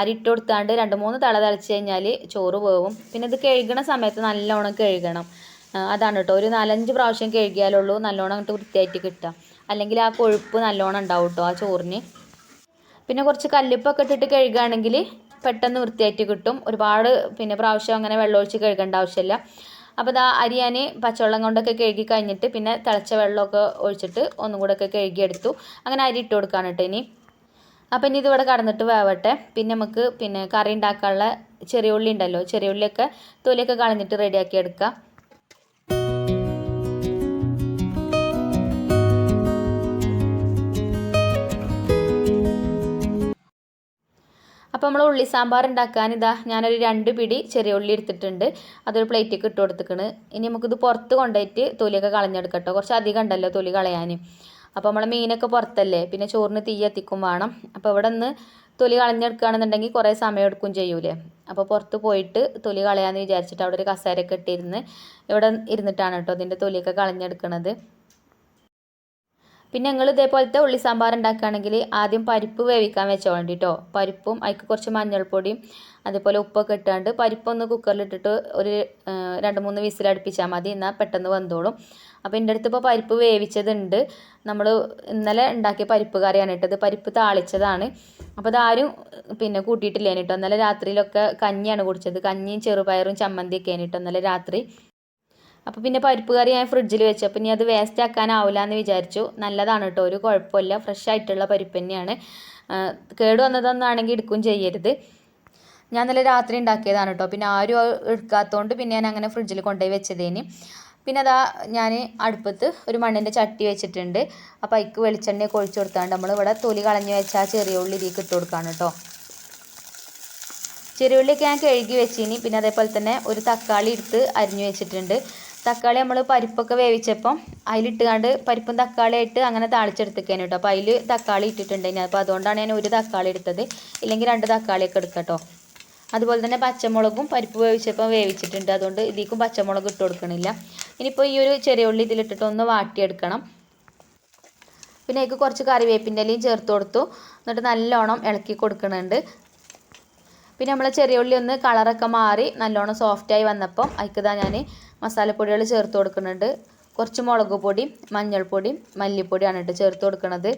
അരി ഇട്ട് കൊടുത്താണ്ട് രണ്ട് മൂന്ന് തള തിളച്ച് കഴിഞ്ഞാൽ ചോറ് വേവും. പിന്നെ ഇത് കഴുകണ സമയത്ത് നല്ലോണം കഴുകണം. അതാണ് കേട്ടോ. ഒരു നാലഞ്ച് പ്രാവശ്യം കഴുകിയാലുള്ളൂ നല്ലോണം അങ്ങോട്ട് വൃത്തിയായിട്ട് കിട്ടുക. അല്ലെങ്കിൽ ആ കൊഴുപ്പ് നല്ലോണം ഉണ്ടാവും കേട്ടോ ആ ചോറിന്. പിന്നെ കുറച്ച് കല്ലുപ്പൊക്കെ ഇട്ടിട്ട് കഴുകുകയാണെങ്കിൽ പെട്ടെന്ന് വൃത്തിയായിട്ട് കിട്ടും. ഒരുപാട് പിന്നെ പ്രാവശ്യം അങ്ങനെ വെള്ളമൊഴിച്ച് കഴുകേണ്ട ആവശ്യമില്ല. അപ്പോൾ ഇതാ അരി ഞാൻ പച്ചവെള്ളം കൊണ്ടൊക്കെ കഴുകി കഴിഞ്ഞിട്ട് പിന്നെ തിളച്ച വെള്ളമൊക്കെ ഒഴിച്ചിട്ട് ഒന്നും കൂടെ ഒക്കെ കഴുകിയെടുത്തു. അങ്ങനെ അരി ഇട്ട് കൊടുക്കുകയാണ് കേട്ടോ ഇനി. അപ്പോൾ ഇനി ഇതിവിടെ കടന്നിട്ട് വേവട്ടെ. പിന്നെ നമുക്ക് പിന്നെ കറി ഉണ്ടാക്കാനുള്ള ചെറിയ ഉള്ളി ഉണ്ടല്ലോ ചെറിയ ഉള്ളിയൊക്കെ തൊലിയൊക്കെ കളഞ്ഞിട്ട് റെഡിയാക്കി എടുക്കാം. അപ്പോൾ നമ്മൾ ഉള്ളി സാമ്പാർ ഉണ്ടാക്കാൻ ഇതാ ഞാനൊരു രണ്ട് പിടി ചെറിയ ഉള്ളി എടുത്തിട്ടുണ്ട്. അതൊരു പ്ലേറ്റിലേക്ക് ഇട്ട് കൊടുത്തിക്കണ്. ഇനി നമുക്കിത് പുറത്ത് കൊണ്ടുപോയിട്ട് തൊലിയൊക്കെ കളഞ്ഞെടുക്കട്ടോ. കുറച്ച് അധികം ഉണ്ടല്ലോ തൊലി കളയാൻ അപ്പോൾ നമ്മൾ മീനൊക്കെ പുറത്തല്ലേ പിന്നെ ചോറിന് തീ എത്തിക്കും വേണം. അപ്പോൾ ഇവിടെ നിന്ന് തൊലി കളഞ്ഞെടുക്കുകയാണെന്നുണ്ടെങ്കിൽ കുറേ സമയം എടുക്കും ചെയ്യൂലേ. അപ്പോൾ പുറത്ത് പോയിട്ട് തൊലി കളയാമെന്ന് വിചാരിച്ചിട്ട് അവിടെ ഒരു കസേരയൊക്കെ ഇട്ടിരുന്ന് ഇവിടെ ഇരുന്നിട്ടാണ് കേട്ടോ അതിന്റെ തൊലിയൊക്കെ കളഞ്ഞെടുക്കണത്. പിന്നെ നിങ്ങൾ ഇതേപോലത്തെ ഉള്ളി സാമ്പാർ ഉണ്ടാക്കുകയാണെങ്കിൽ ആദ്യം പരിപ്പ് വേവിക്കാൻ വെച്ചോളണ്ടി കേട്ടോ പരിപ്പും അതിക്ക് കുറച്ച് മഞ്ഞൾപ്പൊടിയും അതേപോലെ ഉപ്പൊക്കെ ഇട്ടാണ്ട് പരിപ്പൊന്ന് കുക്കറിലിട്ടിട്ട് ഒരു രണ്ട് മൂന്ന് വിസിൽ വിസിലടുപ്പിച്ചാൽ മതി. എന്നാൽ പെട്ടെന്ന് വന്നോളും. അപ്പോൾ എന്റെ അടുത്ത് ഇപ്പോൾ പരിപ്പ് വേവിച്ചതുണ്ട്. നമ്മൾ ഇന്നലെ ഉണ്ടാക്കിയ പരിപ്പ് കറിയാണ് ഇട്ടത് പരിപ്പ് താളിച്ചതാണ്. അപ്പോൾ അതാരും പിന്നെ കൂട്ടിയിട്ടില്ല കേട്ടോ ഇന്നലെ രാത്രിയിലൊക്കെ കഞ്ഞിയാണ് കുടിച്ചത്. കഞ്ഞിയും ചെറുപയറും ചമ്മന്തിയൊക്കെയാണ് കേട്ടോ ഇന്നലെ രാത്രി. അപ്പോൾ പിന്നെ പരിപ്പ് കറി ഞാൻ ഫ്രിഡ്ജിൽ വെച്ചു. അപ്പോൾ ഇനി അത് വേസ്റ്റ് ആക്കാനാവില്ല എന്ന് വിചാരിച്ചു. നല്ലതാണ് കേട്ടോ. ഒരു കുഴപ്പമില്ല. ഫ്രഷ് ആയിട്ടുള്ള പരിപ്പ് തന്നെയാണ്. കേട് വന്നതൊന്നാണെങ്കിൽ എടുക്കുകയും ചെയ്യരുത്. ഞാൻ നല്ല രാത്രി ഉണ്ടാക്കിയതാണ് കേട്ടോ. പിന്നെ ആരും എടുക്കാത്തതുകൊണ്ട് പിന്നെ ഞാൻ അങ്ങനെ ഫ്രിഡ്ജിൽ കൊണ്ടുപോയി വെച്ചതേന്. പിന്നെ അതാ ഞാൻ അടുപ്പത്ത് ഒരു മണ്ണിന്റെ ചട്ടി വെച്ചിട്ടുണ്ട്. അപ്പോൾ അതിക്ക് വെളിച്ചെണ്ണ കൊഴിച്ച് കൊടുത്താണ്ട് നമ്മൾ ഇവിടെ തൊലി കളഞ്ഞ് വെച്ച ആ ചെറിയ ഉള്ളി ഇതിലേക്ക് ഇട്ട് കൊടുക്കുകയാണ് കേട്ടോ. ചെറിയ ഉള്ളിയൊക്കെ ഞാൻ കഴുകി വെച്ചിനി. പിന്നെ അതേപോലെ തന്നെ ഒരു തക്കാളി എടുത്ത് അരിഞ്ഞു വെച്ചിട്ടുണ്ട്. തക്കാളി നമ്മൾ പരിപ്പൊക്കെ വേവിച്ചപ്പം അതിലിട്ടുകൊണ്ട് പരിപ്പും തക്കാളിയായിട്ട് അങ്ങനെ താളിച്ചെടുത്തേക്കാണ് കേട്ടോ. അപ്പോൾ അതിൽ തക്കാളി ഇട്ടിട്ടുണ്ടായിരുന്നു അപ്പോൾ അതുകൊണ്ടാണ് ഞാൻ ഒരു തക്കാളി എടുത്തത്. ഇല്ലെങ്കിൽ രണ്ട് തക്കാളിയൊക്കെ എടുക്കട്ടോ അതുപോലെ തന്നെ പച്ചമുളകും പരിപ്പ് വേവിച്ചപ്പോൾ വേവിച്ചിട്ടുണ്ട്. അതുകൊണ്ട് ഇതിലേക്കും പച്ചമുളക് ഇട്ട് കൊടുക്കണില്ല. ഇനിയിപ്പോൾ ഈ ഒരു ചെറിയ ഉള്ളി ഇതിലിട്ടിട്ട് ഒന്ന് വാട്ടിയെടുക്കണം. പിന്നെ അതിലേക്ക് കുറച്ച് കറിവേപ്പിന്റെ ഇലയും ചേർത്ത് കൊടുത്തു. എന്നിട്ട് നല്ലോണം ഇളക്കി കൊടുക്കുന്നുണ്ട് പിന്നെ നമ്മൾ ചെറിയ ഉള്ളി ഒന്ന് കളറൊക്കെ മാറി നല്ലോണം സോഫ്റ്റായി വന്നപ്പം അതിക്കതാ ഞാൻ മസാലപ്പൊടികൾ ചേർത്ത് കൊടുക്കുന്നുണ്ട്. കുറച്ച് മുളക് പൊടി മഞ്ഞൾപ്പൊടി മല്ലിപ്പൊടിയാണ് കേട്ടോ ചേർത്ത് കൊടുക്കുന്നത്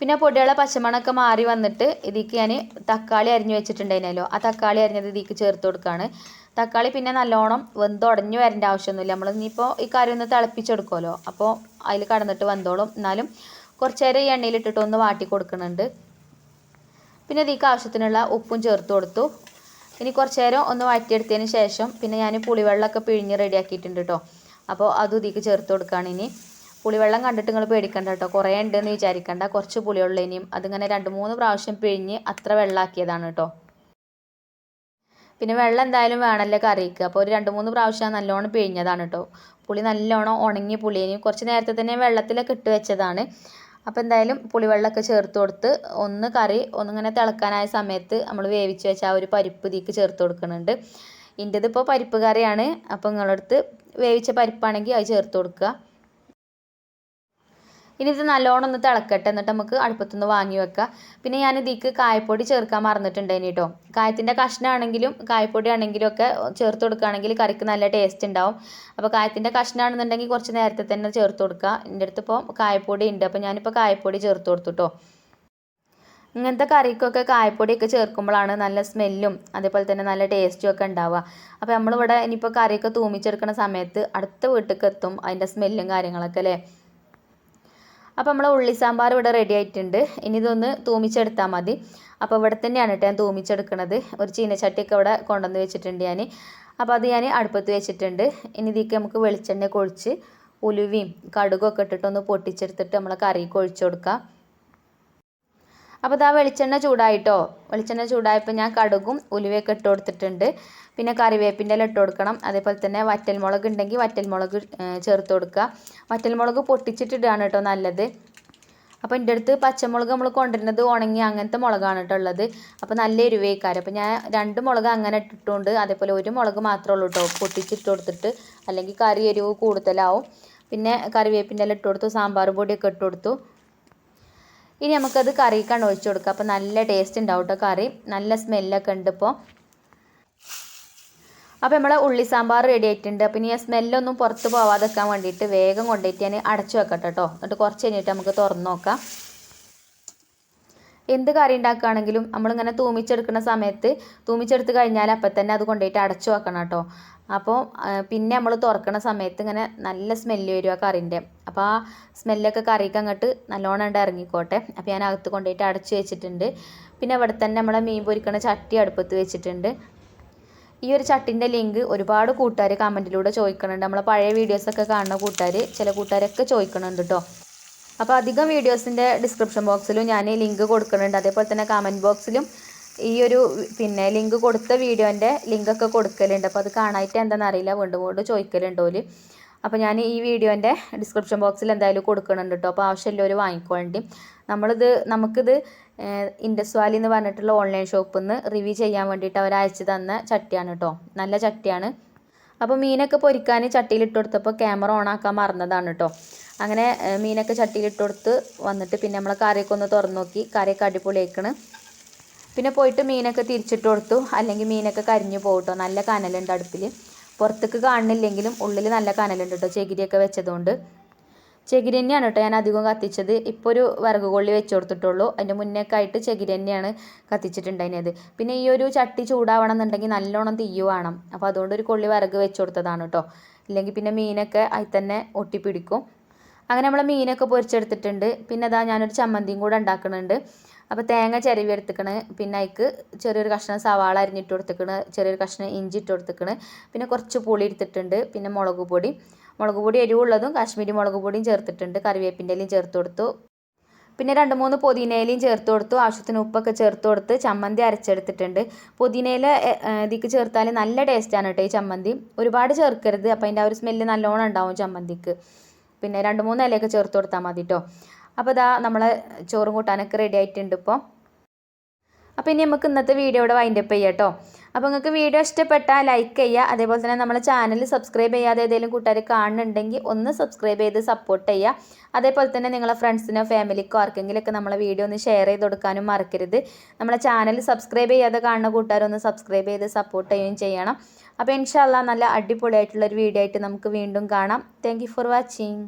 പിന്നെ പൊടികളെ പച്ചമണമൊക്കെ മാറി വന്നിട്ട് ഇതിക്ക് ഞാൻ തക്കാളി അരിഞ്ഞു വെച്ചിട്ടുണ്ടായിരുന്നല്ലോ. ആ തക്കാളി അരിഞ്ഞത് ഇതിക്ക് ചേർത്ത് കൊടുക്കുകയാണ് തക്കാളി പിന്നെ നല്ലോണം വെന്തുടഞ്ഞു വരേണ്ട ആവശ്യമൊന്നുമില്ല. നമ്മൾ ഇനിയിപ്പോൾ ഈ കറി ഒന്ന് തിളപ്പിച്ചെടുക്കുമല്ലോ. അപ്പോൾ അതിൽ കടന്നിട്ട് വെന്തോളും എന്നാലും കുറച്ച് നേരം ഈ എണ്ണയിലിട്ടിട്ട് ഒന്ന് വാട്ടി കൊടുക്കുന്നുണ്ട് പിന്നെ ഇതിക്ക് ആവശ്യത്തിനുള്ള ഉപ്പും ചേർത്ത് കൊടുത്തു. ഇനി കുറച്ച് നേരം ഒന്ന് വഴറ്റിയെടുത്തതിന് ശേഷം പിന്നെ ഞാൻ പുളിവെള്ളമൊക്കെ പിഴിഞ്ഞ് റെഡിയാക്കിയിട്ടുണ്ട് കേട്ടോ. അപ്പോൾ അത് ഇതിക്ക് ചേർത്ത് കൊടുക്കുകയാണ് ഇനി. പുളിവെള്ളം കണ്ടിട്ട് നിങ്ങൾ പേടിക്കണ്ട കേട്ടോ. കുറേ ഉണ്ടെന്ന് വിചാരിക്കണ്ട. കുറച്ച് പുളിയുള്ള ഇനിയും. അതിങ്ങനെ രണ്ട് മൂന്ന് പ്രാവശ്യം പിഴിഞ്ഞ് അത്ര വെള്ളമാക്കിയതാണ് കേട്ടോ. പിന്നെ വെള്ളം എന്തായാലും വേണമല്ലോ കറിക്ക്. അപ്പോൾ ഒരു രണ്ട് മൂന്ന് പ്രാവശ്യം നല്ലോണം പിഴിഞ്ഞതാണ് കേട്ടോ. പുളി നല്ലോണം ഉണങ്ങിയ പുളിയേനും കുറച്ച് നേരത്തെ തന്നെ വെള്ളത്തിലൊക്കെ ഇട്ട് വെച്ചതാണ്. അപ്പോൾ എന്തായാലും പുളിവെള്ളമൊക്കെ ചേർത്ത് കൊടുത്ത് ഒന്ന് കറി ഒന്നിങ്ങനെ തിളക്കാനായ സമയത്ത് നമ്മൾ വേവിച്ച് വെച്ച ആ ഒരു പരിപ്പ് ഇതിക്ക് ചേർത്ത് കൊടുക്കുന്നുണ്ട്. എന്റെതിപ്പോൾ പരിപ്പ് കറിയാണ്. അപ്പോൾ നിങ്ങളടുത്ത് വേവിച്ച പരിപ്പാണെങ്കിൽ അത് ചേർത്ത് കൊടുക്കുക. ഇനി ഇത് നല്ലോണം ഒന്ന് തിളക്കട്ടെ എന്നിട്ട് നമുക്ക് അടുപ്പത്തുനിന്ന് വാങ്ങി വെക്കുക പിന്നെ ഞാൻ ഇതിക്ക് കായപ്പൊടി ചേർക്കാൻ മറന്നിട്ടുണ്ടായിന് കേട്ടോ കായത്തിന്റെ കഷ്ണമാണെങ്കിലും കായപ്പൊടി ആണെങ്കിലും ഒക്കെ ചേർത്ത് കൊടുക്കുകയാണെങ്കിൽ കറിക്ക് നല്ല ടേസ്റ്റ് ഉണ്ടാവും. അപ്പോൾ കായത്തിന്റെ കഷ്ണമാണെന്നുണ്ടെങ്കിൽ കുറച്ച് നേരത്തെ തന്നെ ചേർത്ത് കൊടുക്കുക. എന്റെ അടുത്ത് ഇപ്പോൾ കായപ്പൊടി ഉണ്ട്. അപ്പോൾ ഞാനിപ്പോൾ കായപ്പൊടി ചേർത്ത് കൊടുത്തു കേട്ടോ ഇങ്ങനത്തെ കറിക്കൊക്കെ കായപ്പൊടിയൊക്കെ ചേർക്കുമ്പോഴാണ് നല്ല സ്മെല്ലും അതേപോലെ തന്നെ നല്ല ടേസ്റ്റും ഒക്കെ ഉണ്ടാവുക. അപ്പോൾ നമ്മളിവിടെ ഇനിയിപ്പോൾ കറിയൊക്കെ തൂമിച്ചെടുക്കുന്ന സമയത്ത് അടുത്ത വീട്ടിലേക്ക് എത്തും അതിന്റെ സ്മെല്ലും കാര്യങ്ങളൊക്കെ അല്ലേ? അപ്പോൾ നമ്മൾ ഉള്ളി സാമ്പാർ ഇവിടെ റെഡി ആയിട്ടുണ്ട്. ഇനി ഇതൊന്ന് തൂമിച്ചെടുത്താൽ മതി. അപ്പോൾ ഇവിടെ തന്നെയാണ് കേട്ടോ ഞാൻ തൂമിച്ചെടുക്കുന്നത് ഒരു ചീനച്ചട്ടിയൊക്കെ ഇവിടെ കൊണ്ടുവന്ന് വെച്ചിട്ടുണ്ട് ഞാൻ അപ്പോൾ അത് ഞാൻ അടുപ്പത്ത് വെച്ചിട്ടുണ്ട്. ഇനി ഇതിലേക്ക് നമുക്ക് വെളിച്ചെണ്ണ കൊഴിച്ച് ഉലുവയും കടുകൊക്കെ ഇട്ടിട്ടൊന്ന് പൊട്ടിച്ചെടുത്തിട്ട് നമ്മളെ കറിക്ക് ഒഴിച്ചു കൊടുക്കാം. അപ്പോൾ ഇതാ വെളിച്ചെണ്ണ ചൂടായിട്ടോ. വെളിച്ചെണ്ണ ചൂടായപ്പോൾ ഞാൻ കടുകും ഉലുവയൊക്കെ ഇട്ട് കൊടുത്തിട്ടുണ്ട്. പിന്നെ കറിവേപ്പിന്റെ ഇല ഇട്ട് കൊടുക്കണം. അതേപോലെ തന്നെ വറ്റൽമുളക് ഉണ്ടെങ്കിൽ വറ്റൽമുളക് ചേർത്ത് കൊടുക്കുക. വറ്റൽമുളക് പൊട്ടിച്ചിട്ടിടുകയാണ് കേട്ടോ നല്ലത്. അപ്പോൾ എന്റെ അടുത്ത് പച്ചമുളക് നമ്മൾ കൊണ്ടുവരുന്നത് ഉണങ്ങി അങ്ങനത്തെ മുളകാണ് കേട്ടോ ഉള്ളത്. അപ്പോൾ നല്ല എരിവേക്കാരം. അപ്പോൾ ഞാൻ രണ്ട് മുളക് അങ്ങനെ ഇട്ടിട്ടുണ്ട്. അതേപോലെ ഒരു മുളക് മാത്രമേ ഉള്ളൂ കേട്ടോ. പൊട്ടിച്ചിട്ട് കൊടുത്തിട്ട് അല്ലെങ്കിൽ കറി എരിവ് കൂടുതലാവും. പിന്നെ കറിവേപ്പിന്റെ ഇല ഇട്ട് കൊടുത്തു സാമ്പാർ പൊടിയൊക്കെ ഇട്ട് കൊടുത്തു. ഇനി നമുക്കത് കറിക്കാണ് ഒഴിച്ചു കൊടുക്കുക അപ്പോൾ നല്ല ടേസ്റ്റ് ഉണ്ടാവും കേട്ടോ കറി. നല്ല സ്മെല്ലൊക്കെ ഉണ്ട് ഇപ്പോൾ അപ്പോൾ നമ്മളെ ഉള്ളി സാമ്പാർ റെഡി ആയിട്ടുണ്ട്. അപ്പോൾ ഇനി ആ സ്മെല്ലൊന്നും പുറത്ത് പോവാതെക്കാൻ വേണ്ടിയിട്ട് വേഗം കൊണ്ടുപോയിട്ട് ഞാൻ അടച്ചു വെക്കട്ടെ കേട്ടോ എന്നിട്ട് കുറച്ച് കഴിഞ്ഞിട്ട് നമുക്ക് തുറന്ന് നോക്കാം. എന്ത് കറി ഉണ്ടാക്കുകയാണെങ്കിലും നമ്മളിങ്ങനെ തൂമിച്ചെടുക്കുന്ന സമയത്ത് തൂമിച്ചെടുത്ത് കഴിഞ്ഞാൽ അപ്പം തന്നെ അത് കൊണ്ടുപോയിട്ട് അടച്ചു വെക്കണം കേട്ടോ. അപ്പോൾ പിന്നെ നമ്മൾ തുറക്കുന്ന സമയത്ത് ഇങ്ങനെ നല്ല സ്മെല്ല് വരും ആ കറിന്റെ. അപ്പോൾ ആ സ്മെല്ലൊക്കെ കറിക്ക് അങ്ങോട്ട് നല്ലോണം ഉണ്ട് ഇറങ്ങിക്കോട്ടെ. അപ്പോൾ ഞാൻ അകത്ത് കൊണ്ടുപോയിട്ട് അടച്ചു വെച്ചിട്ടുണ്ട്. പിന്നെ അവിടെ തന്നെ നമ്മളെ മീൻ പൊരിക്കണ ചട്ടി അടുപ്പത്ത് വെച്ചിട്ടുണ്ട്. ഈ ഒരു ചട്ടിന്റെ ലിങ്ക് ഒരുപാട് കൂട്ടുകാർ കമന്റിലൂടെ ചോദിക്കുന്നുണ്ട് നമ്മളെ പഴയ വീഡിയോസൊക്കെ കാണുന്ന കൂട്ടുകാർ ചില കൂട്ടുകാരൊക്കെ ചോദിക്കുന്നുണ്ട് കേട്ടോ. അപ്പോൾ അധികം വീഡിയോസിന്റെ ഡിസ്ക്രിപ്ഷൻ ബോക്സിലും ഞാൻ ലിങ്ക് കൊടുക്കുന്നുണ്ട്. അതേപോലെ തന്നെ കമന്റ് ബോക്സിലും ഈ ഒരു പിന്നെ ലിങ്ക് കൊടുത്ത വീഡിയോന്റെ ലിങ്കൊക്കെ കൊടുക്കലുണ്ട്. അപ്പോൾ അത് കാണാനായിട്ട് എന്താണെന്നറിയില്ല വീണ്ടും വീണ്ടും ചോദിക്കലുണ്ട് അപ്പോൾ ഞാൻ ഈ വീഡിയോന്റെ ഡിസ്ക്രിപ്ഷൻ ബോക്സിൽ എന്തായാലും കൊടുക്കുന്നുണ്ട് കേട്ടോ അപ്പോൾ ആവശ്യമുള്ളവർ വാങ്ങിക്കോണ്ടി നമ്മളിത് നമുക്കിത് ഇൻഡസ്വാലി എന്ന് പറഞ്ഞിട്ടുള്ള ഓൺലൈൻ ഷോപ്പിൽ നിന്ന് റിവ്യൂ ചെയ്യാൻ വേണ്ടിയിട്ട് അവർ അയച്ചു തന്ന ചട്ടിയാണ് കേട്ടോ നല്ല ചട്ടിയാണ്. അപ്പോൾ മീനൊക്കെ പൊരിക്കാൻ ചട്ടിയിൽ ഇട്ട് കൊടുത്തപ്പോൾ ക്യാമറ ഓൺ ആക്കാൻ മറന്നതാണ് കേട്ടോ അങ്ങനെ മീനൊക്കെ ചട്ടിയിൽ ഇട്ട് കൊടുത്ത് വന്നിട്ട് പിന്നെ നമ്മൾ കറിയൊക്കെ ഒന്ന് തുറന്നു നോക്കി കറിയൊക്കെ അടിപൊളിയാക്കണ് പിന്നെ പോയിട്ട് മീനൊക്കെ തിരിച്ചിട്ട് കൊടുത്തു അല്ലെങ്കിൽ മീനൊക്കെ കരിഞ്ഞു പോകട്ടോ നല്ല കനലുണ്ട് അടുപ്പിൽ പുറത്തേക്ക് കാണുന്നില്ലെങ്കിലും ഉള്ളിൽ നല്ല കനലുണ്ട് കേട്ടോ ചകിരിയൊക്കെ വെച്ചതുകൊണ്ട്. ചകിരി തന്നെയാണ് കേട്ടോ ഞാൻ അധികം കത്തിച്ചത്. ഇപ്പോൾ ഒരു വിറക് കൊള്ളി വെച്ച് കൊടുത്തിട്ടുള്ളൂ. അതിന്റെ മുന്നേക്കെ ആയിട്ട് ചകിരി തന്നെയാണ് കത്തിച്ചിട്ടുണ്ടായിരുന്നത്. പിന്നെ ഈ ഒരു ചട്ടി ചൂടാവണം എന്നുണ്ടെങ്കിൽ നല്ലോണം തീയു വേണം. അപ്പോൾ അതുകൊണ്ട് ഒരു കൊള്ളി വിറക് വെച്ച് കൊടുത്തതാണ് കേട്ടോ. ഇല്ലെങ്കിൽ പിന്നെ മീനൊക്കെ അതിൽ തന്നെ ഒട്ടിപ്പിടിക്കും. അങ്ങനെ നമ്മൾ മീനൊക്കെ പൊരിച്ചെടുത്തിട്ടുണ്ട്. പിന്നെ അതാ ഞാനൊരു ചമ്മന്തിയും കൂടെ ഉണ്ടാക്കുന്നുണ്ട്. അപ്പോൾ തേങ്ങ ചിരവി എടുത്തിക്കണ്. പിന്നെ അതിക്ക് ചെറിയൊരു കഷ്ണം സവാള അരിഞ്ഞിട്ട് കൊടുത്തിക്കണ്. ചെറിയൊരു കഷ്ണം ഇഞ്ചി ഇട്ട് കൊടുത്തിക്കണ്. പിന്നെ കുറച്ച് പുളി എടുത്തിട്ടുണ്ട്. പിന്നെ മുളക് പൊടി. മുളക് പൊടി എരിവുള്ളതും കാശ്മീരി മുളക് പൊടിയും ചേർത്തിട്ടുണ്ട് കറിവേപ്പിന്റെ ഇലയും ചേർത്ത് കൊടുത്തു. പിന്നെ രണ്ട് മൂന്ന് പുതിനയിലയും ചേർത്ത് കൊടുത്തു ആവശ്യത്തിന് ഉപ്പൊക്കെ ചേർത്ത് കൊടുത്ത് ചമ്മന്തി അരച്ചെടുത്തിട്ടുണ്ട്. പുതിനയില ഇതിക്ക് ചേർത്താൽ നല്ല ടേസ്റ്റാണ് കേട്ടോ ഈ ചമ്മന്തി. ഒരുപാട് ചേർക്കരുത് അപ്പോൾ അതിന്റെ ആ ഒരു സ്മെല്ല് നല്ലോണം ഉണ്ടാവും ചമ്മന്തിക്ക്. പിന്നെ രണ്ട് മൂന്ന് ഇലയൊക്കെ ചേർത്ത് കൊടുത്താൽ മതി കേട്ടോ അപ്പോൾ ഇതാ നമ്മളെ ചോറും കൂട്ടാനൊക്കെ റെഡി ആയിട്ടുണ്ട് ഇപ്പോൾ അപ്പോൾ ഇനി നമുക്ക് ഇന്നത്തെ വീഡിയോ ഇവിടെ വൈൻഡപ്പ് ചെയ്യാം കേട്ടോ അപ്പോൾ നിങ്ങൾക്ക് വീഡിയോ ഇഷ്ടപ്പെട്ടാൽ ലൈക്ക് ചെയ്യുക അതേപോലെ തന്നെ നമ്മുടെ ചാനൽ സബ്സ്ക്രൈബ് ചെയ്യാതെ ഏതെങ്കിലും കൂട്ടുകാർ കാണുന്നുണ്ടെങ്കിൽ ഒന്ന് സബ്സ്ക്രൈബ് ചെയ്ത് സപ്പോർട്ട് ചെയ്യുക അതേപോലെ തന്നെ നിങ്ങളെ ഫ്രണ്ട്സിനോ ഫാമിലിക്കോ ആർക്കെങ്കിലുമൊക്കെ നമ്മളെ വീഡിയോ ഒന്ന് ഷെയർ ചെയ്ത് കൊടുക്കാനും മറക്കരുത്. നമ്മളെ ചാനൽ സബ്സ്ക്രൈബ് ചെയ്യാതെ കാണുന്ന കൂട്ടുകാരൊന്ന് സബ്സ്ക്രൈബ് ചെയ്ത് സപ്പോർട്ട് ചെയ്യുകയും ചെയ്യണം. അപ്പോൾ ഇൻഷാല്ല നല്ല അടിപൊളിയായിട്ടുള്ളൊരു വീഡിയോ ആയിട്ട് നമുക്ക് വീണ്ടും കാണാം. Thank for watching